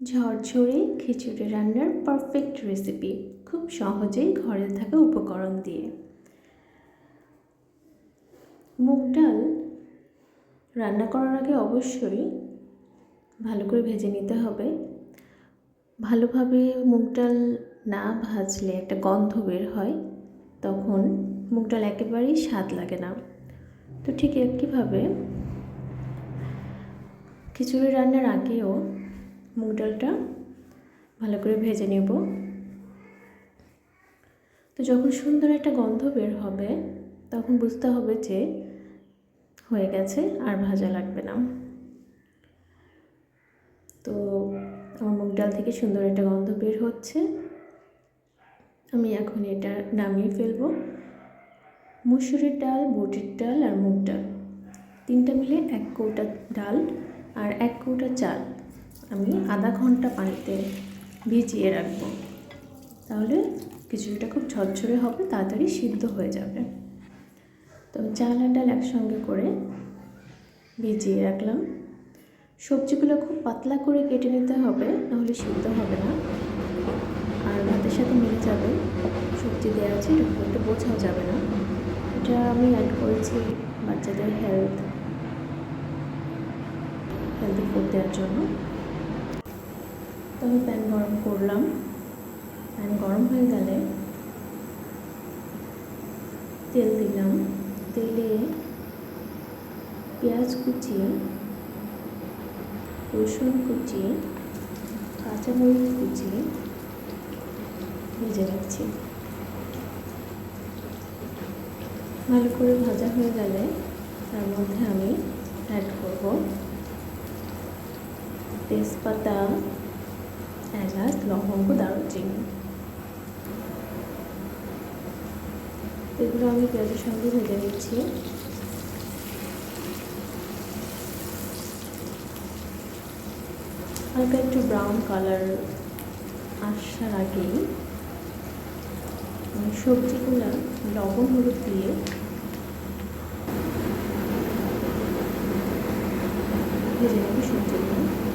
ঝরঝরে খিচুড়ি রান্নার perfect recipe খুব সহজেই ঘরে থাকা উপকরণ দিয়ে। মুগ ডাল রান্না করার আগে অবশ্যই ভালো করে ভেজে নিতে হবে। ভালোভাবে মুগ ডাল না ভাজলে একটা গন্ধ বের হয়, তখন মুগ ডাল একেবারেই স্বাদ লাগে না। তো ঠিক একইভাবে খিচুড়ি রান্নার আগেও মুগ ডালটা ভালো করে ভেজে নেব। তো যখন সুন্দর একটা গন্ধ বের হবে, তখন বুঝতে হবে যে হয়ে গেছে আর ভাজা লাগবে না। তো আমার মুগ ডাল থেকে সুন্দর একটা গন্ধ বের হচ্ছে। আমি এখন এটা নামিয়ে ফেলব। মুসুরির ডাল, বুটির ডাল আর মুগ ডাল। তিনটা মিলে এক কৌটা ডাল আর এক কৌটা চাল। আমি আধা ঘণ্টা পানিতে ভিজিয়ে রাখব। তাহলে খিচুড়িটা খুব ঝরঝরে হবে, তাড়াতাড়ি সিদ্ধ হয়ে যাবে। তো চাল আর ডাল একসঙ্গে করে ভিজিয়ে রাখলাম। সবজিগুলো খুব পাতলা করে কেটে নিতে হবে, নাহলে সিদ্ধ হবে না। আর ভাতের সাথে মিলে যাবে। সবজি দেওয়া আছে খুব একটা বোঝাও যাবে না। এটা আমি অ্যাড করেছি বাচ্চাদের হেলথ হেলদি ফুড দেওয়ার জন্য। তো আমি প্যান গরম করলাম। প্যান গরম হয়ে গেলে তেল দিলাম। তেলে পেঁয়াজ কুচি রসুন কুচি কাঁচামরিচ কুচি ভেজে রাখছি। ভালো করে ভাজা হয়ে গেলে তার মধ্যে আমি অ্যাড করব তেজপাতা এলাচ লবঙ্গ, দারুচিনি। এগুলো আমি পেঁয়াজের সঙ্গে ভেজে নিচ্ছি। হালকা একটু ব্রাউন কালার আসার আগেই সবজিগুলো লবণ, হলুদ দিয়ে ভেজে নেব সবজিগুলো।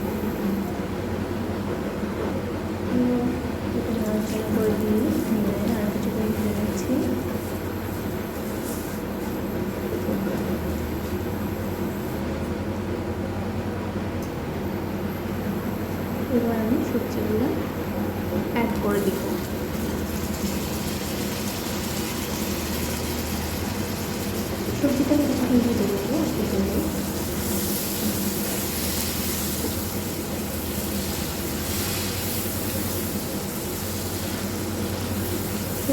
একটু করে দিয়ে আর কিছু করে ভেজে নিচ্ছি এবার আমি সবজিগুলো অ্যাড করে দিব। সবজিটা কিছুক্ষণ ভেজে নেব একটু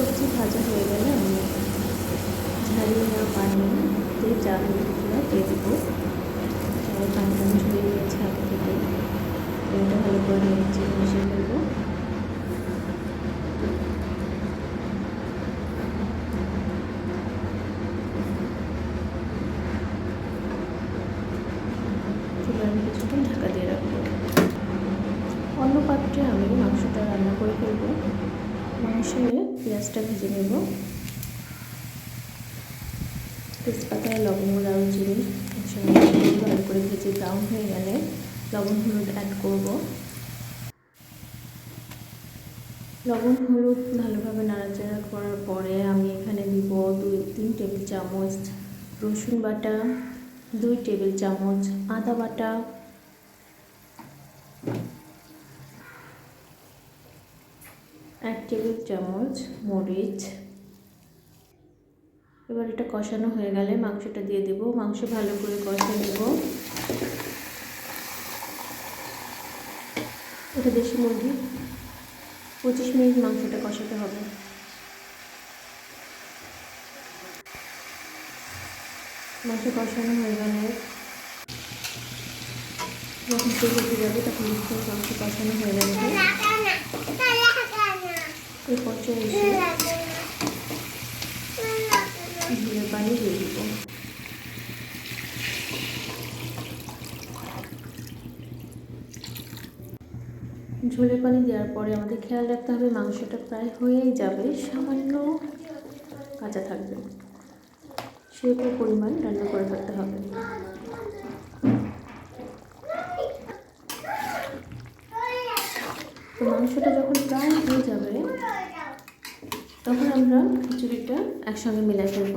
সবজি ভাজা হয়ে গেলে আমি ঝালিয়ে নেওয়া পানি দিয়ে চালগুলো দিয়ে দেবো। চালের পানিটা আমি ঝরিয়ে নিয়েছি আগে থেকে। এটা ভালো করে নিয়েছি মিশিয়ে ফেলব। আমি কিছুক্ষণ ঢাকা দিয়ে রাখব। অন্য পাত্রে আমি মাংসটা রান্না করে ফেলব। মাংসে পেঁয়াজটা ভেজে নেব। তেজপাতা লবঙ্গ, দারুচিনি একসঙ্গে ভালো করে ভেজে ব্রাউন হয়ে গেলে লবণ, হলুদ অ্যাড করব। লবণ, হলুদ ভালোভাবে নাড়াচাড়া করার পরে আমি এখানে দিব দুই, তিন টেবিল চামচ রসুন বাটা, দুই টেবিল চামচ আদা বাটা এক টেবিল চামচ মরিচ। এবার এটা কষানো হয়ে গেলে মাংসটা দিয়ে দেব। মাংস ভালো করে কষে নেব। এটা দেশি মুরগি। পঁচিশ মিনিট মাংসটা কষাতে হবে। মাংস কষানো হয়ে গেলে যখন তেল যাবে তখন মাংস কষানো হয়ে গেছে এই পানি দিয়ে ঝোলের পানি দেওয়ার পরে আমাদের খেয়াল রাখতে হবে মাংসটা প্রায় হয়েই যাবে, সামান্য কাঁচা থাকবে। সেরকম পরিমাণ রান্না করে রাখতে হবে। মাংসটা যখন প্রায় তখন আমরা খিচুড়িটা একসঙ্গে মিলাই ফেলব।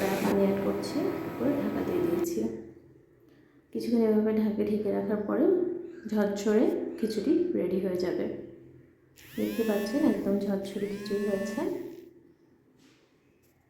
প্রায় পানি অ্যাড করে ঢাকা দিয়ে দিয়েছি। কিছুক্ষণ এভাবে ঢাকে ঢেকে রাখার পরে ঝরঝরে খিচুড়ি রেডি হয়ে যাবে। দেখতে পাচ্ছেন একদম ঝরঝরে খিচুড়ি হয়েছে